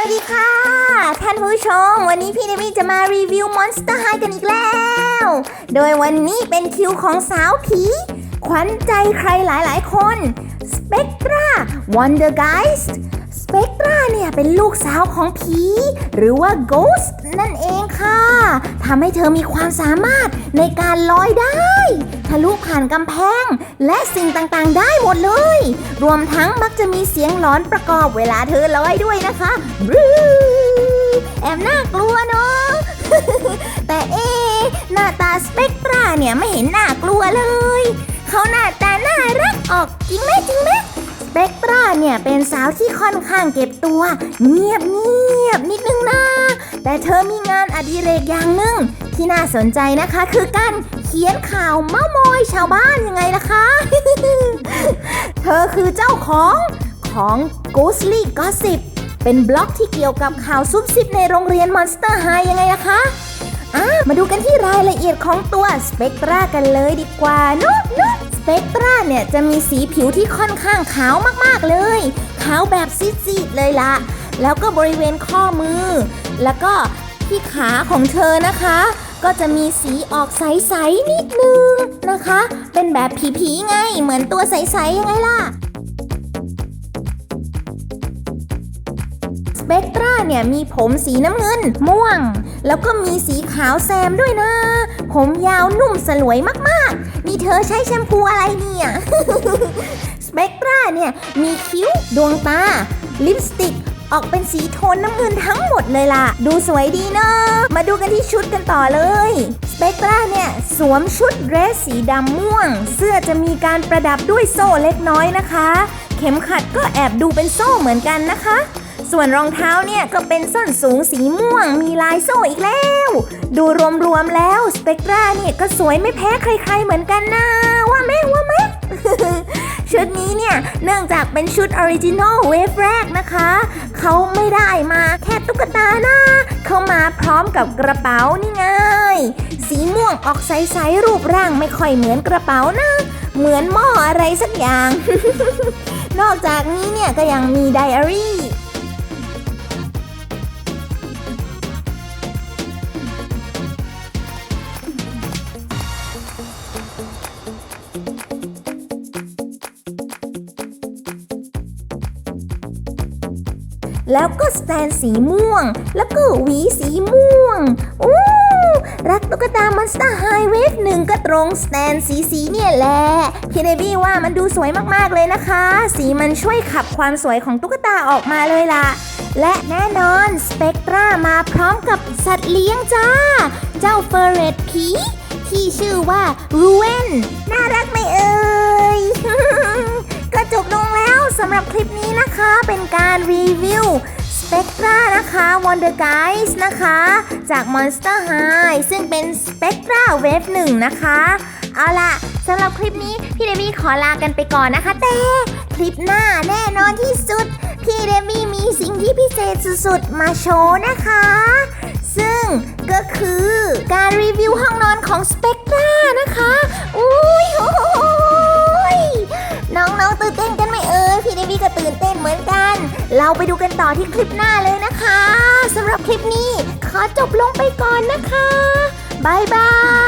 วัสดีค่ะ ท่านผู้ชม วันนี้พี่เดมี่จะมารีวิว Monster High กันอีกแล้ว โดยวันนี้เป็นคิวของสาวผี ขวัญใจใครหลายๆคน Spectra Wondergeist Spectra เนี่ยเป็นลูกสาวของผี หรือว่า Ghost นั่นเองค่ะทำให้เธอมีความสามารถในการลอยได้ ทะลุผ่านกำแพง และสิ่งต่างๆ ได้หมดเลย รวมทั้งมักจะมีเสียงหลอนประกอบเวลาเธอลอยด้วยนะคะบแอบน่ากลัวเนาะแต่เอหน้าตาสเปกตราเนี่ยไม่เห็นน่ากลัวเลย เขาหน้าตาน่ารักออกจริงไหมจริงไหม เปกตราเนี่ยเป็นสาวที่ค่อนข้างเก็บตัว เงียบเงียบนิดนึงนะแต่เธอมีงานอดิเรกอย่างหนึ่งที่น่าสนใจนะคะคือการเขียนข่าวเม้ามอยชาวบ้านยังไงล่ะคะ เธอคือเจ้าของของ Ghostly Gossip เป็นบล็อกที่เกี่ยวกับข่าวซุบซิบในโรงเรียน Monster High ยังไงล่ะคะมาดูกันที่รายละเอียดของตัวสเปกตรากันเลยดีกว่าเนอะเนอะ เปกตราเนี่ยจะมีสีผิวที่ค่อนข้างขาวมากๆเลย ขาวแบบซีดๆเลยละแล้วก็บริเวณข้อมือ แล้วก็ที่ขาของเธอนะคะ ก็จะมีสีออกใสๆนิดนึงนะคะ เป็นแบบผีๆไง เหมือนตัวใสๆยังไงล่ะสเปกตราเนี่ยมีผมสีน้ำเงิน ม่วง แล้วก็มีสีขาวแซมด้วยนะ ผมยาวนุ่มสลวยมากๆ นี่เธอใช้แชมพูอะไรเนี่ย สเปกตราเนี่ย มีคิ้ว ดวงตา ลิปสติก ออกเป็นสีโทนน้ำเงินทั้งหมดเลยล่ะ ดูสวยดีเนาะมาดูกันที่ชุดกันต่อเลยสเปกตราเนี่ย สวมชุดเดรสสีดำม่วง เสื้อจะมีการประดับด้วยโซ่เล็กน้อยนะคะ เข็มขัดก็แอบดูเป็นโซ่เหมือนกันนะคะ ส่วนรองเท้าเนี่ยก็เป็นส้นสูงสีม่วงมีลายโซ่อีกแล้ว ดูรวมๆแล้วสเปกตราเนี่ยก็สวยไม่แพ้ใครๆเหมือนกันนะว่าไหมว่าไหมชุดนี้เนี่ยเนื่องจากเป็นชุดออริจินอลเวฟแรกนะคะ เขาไม่ได้มาแค่ตุ๊กตานะเขามาพร้อมกับกระเป๋านี่ไง สีม่วงออกใสๆรูปร่างไม่ค่อยเหมือนกระเป๋านะ เหมือนหม้ออะไรสักอย่าง นอกจากนี้เนี่ยก็ยังมีไดอารี่ แล้วก็สแตนสีม่วง แล้วก็หวีสีม่วงอู้รักตุ๊กตามอนสเตอร์ไฮเวฟหนึ่งก็ตรงสแตนสีสีเนี่ยแหละพี่เดบี้ว่ามันดูสวยมากๆเลยนะคะ สีมันช่วยขับความสวยของตุ๊กตาออกมาเลยล่ะ และแน่นอนสเปกตรามาพร้อมกับสัตว์เลี้ยงจ้า เจ้าเฟอร์เรตผีที่ชื่อว่ารูเวนน่ารักไหมเอ่ย ก็จบลง สำหรับคลิปนี้นะคะเป็นการรีวิว Spectra นะคะ Wonder Guys นะคะ จาก Monster High ซึ่งเป็น Spectra Wave 1 นะคะ เอาล่ะสำหรับคลิปนี้พี่เดมี่ขอลากันไปก่อนนะคะ แต่คลิปหน้าแน่นอนที่สุด พี่เดมี่มีสิ่งที่พิเศษสุดๆ มาโชว์นะคะ ซึ่งก็คือการรีวิวห้องนอนของ Spectra เราไปดูกันต่อที่คลิปหน้าเลยนะคะสำหรับคลิปนี้ขอจบลงไปก่อนนะคะบายบาย